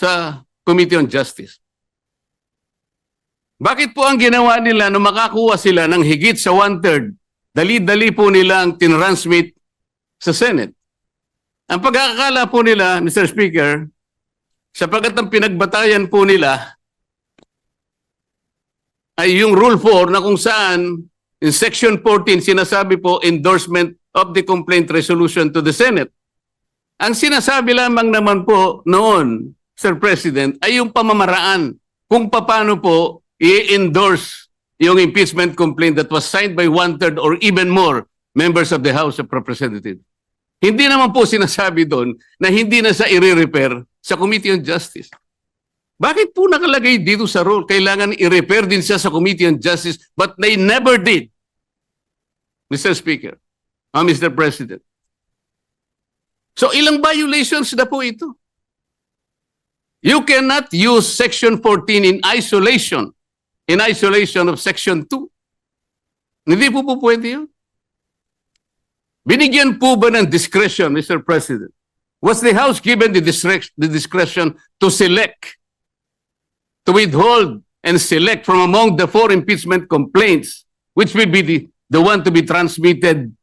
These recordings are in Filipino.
sa Committee on Justice. Bakit po ang ginawa nila na makakuha sila ng higit sa one-third, dali-dali po nila ang tinransmit sa Senate? Ang pagkakakala po nila, Mr. Speaker, sapagkat ang pinagbatayan po nila ay yung Rule 4 na kung saan in Section 14 sinasabi po endorsement of the complaint resolution to the Senate. Ang sinasabi lamang naman po noon, Sir President, ay yung pamamaraan kung paano po i-endorse yung impeachment complaint that was signed by one-third or even more members of the House of Representatives. Hindi naman po sinasabi doon na hindi na sa i-repair sa Committee on Justice. Bakit po nakalagay dito sa rule? Kailangan i-repair din siya sa Committee on Justice but they never did. Mr. Speaker, ah, Mr. President. So ilang violations na po ito? You cannot use Section 14 in isolation, in isolation of Section 2. Hindi po po pwede yun. Binigyan po ba ng discretion, Mr. President? Was the House given the, the discretion to select, to withhold and select from among the four impeachment complaints, which will be the, the one to be transmitted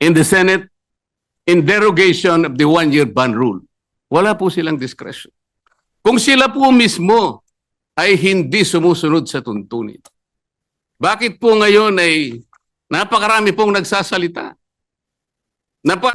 in the Senate in derogation of the one-year ban rule? Wala po silang discretion. Kung sila po mismo ay hindi sumusunod sa tuntunin, bakit po ngayon ay napakarami pong nagsasalita? Napa